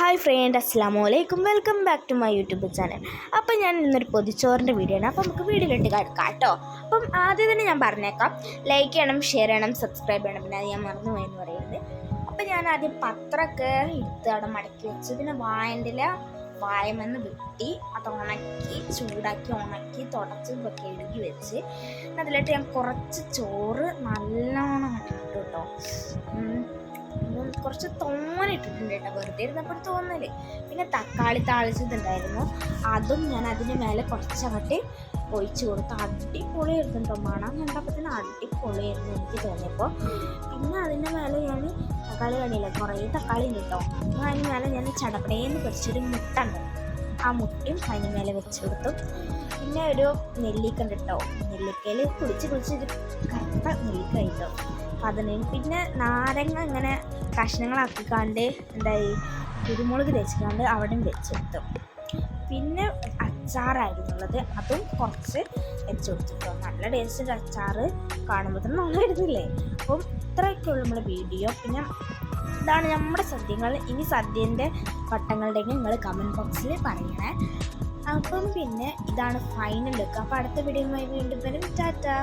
Hi friend അസ്സാം വലൈക്കും welcome back to my YouTube channel. അപ്പം ഞാൻ ഇന്നൊരു പൊതിച്ചോറിന്റെ വീഡിയോ ആണ്. അപ്പം നമുക്ക് വീഡിയോയിലിട്ട് കിടക്കാം കേട്ടോ. അപ്പം ആദ്യം തന്നെ ഞാൻ പറഞ്ഞേക്കാം. ലൈക്ക് ചെയ്യണം ഷെയർ ചെയ്യണം സബ്സ്ക്രൈബ് ചെയ്യണം. പിന്നെ അത് ഞാൻ മറന്നു പോയെന്ന് പറയുന്നത്. അപ്പം ഞാൻ ആദ്യം പത്രമൊക്കെ എടുത്ത് അവിടെ മടക്കി വെച്ച്. പിന്നെ വായന്റെ വായമെന്ന് വെട്ടി അത് ഉണക്കി ചൂടാക്കി ഉണക്കി തുടച്ച് ഇതൊക്കെ എഴുതി വെച്ച്. അതിലിട്ട് ഞാൻ കുറച്ച് ചോറ് നല്ലോണം ഇട്ടു കേട്ടോ. കുറച്ച് തോനെ കേട്ടോ. വെറുതെ ഇരുന്നപ്പോൾ തോന്നൽ. പിന്നെ തക്കാളി താളിച്ചതുണ്ടായിരുന്നു. അതും ഞാൻ അതിന് മേലെ കുറച്ചങ്ങോട്ട് ഒഴിച്ചു കൊടുത്തു. അടിപൊളിയായിരുന്നു കേട്ടോ. മണം കണ്ടപ്പോൾ തന്നെ അടിപൊളിയായിരുന്നു എനിക്ക് തോന്നിയപ്പോൾ. പിന്നെ അതിന്റെ മേലെ ഞാൻ തക്കാളി കണിയില്ല കുറേ തക്കാളി ഉണ്ട് കേട്ടോ. അപ്പോൾ അതിന് മേലെ ഞാൻ ചടപടേന്ന് പൊരിച്ചൊരു മുട്ട ഉണ്ട് ആ മുട്ടയും അതിന് മേലെ വെച്ച് കൊടുത്തു. പിന്നെ ഒരു നെല്ലിക്ക ഉണ്ട് കേട്ടോ. നെല്ലിക്കയിൽ കുളിച്ച് കുളിച്ച് കറുത്ത നെല്ലിക്ക കേട്ടോ. അതിന് പിന്നെ നാരങ്ങ ഇങ്ങനെ കഷ്ണങ്ങളാക്കിക്കാണ്ട് എന്തായി? കുരുമുളക് തേച്ചിക്കാണ്ട് അവിടെയും വെച്ചെടുത്തു. പിന്നെ അച്ചാറായിരുന്നുള്ളത്. അതും കുറച്ച് വെച്ച് കൊടുത്തിട്ടോ നല്ല ടേസ്റ്റ് അച്ചാറ് കാണുമ്പോൾ തന്നെ നല്ല വരുന്നില്ലേ അപ്പം ഇത്രയൊക്കെ ഉള്ളൂ നമ്മുടെ വീഡിയോ പിന്നെ ഇതാണ് നമ്മുടെ സദ്യകൾ ഇനി സദ്യന്റെ വട്ടങ്ങളുടെയൊക്കെ നിങ്ങൾ കമന്റ് ബോക്സിൽ പറയണേ. അപ്പം പിന്നെ ഇതാണ് ഫൈനൽ ലുക്ക് അപ്പോൾ അടുത്ത വീഡിയോയുമായി വീണ്ടും വരും. ടാറ്റാ.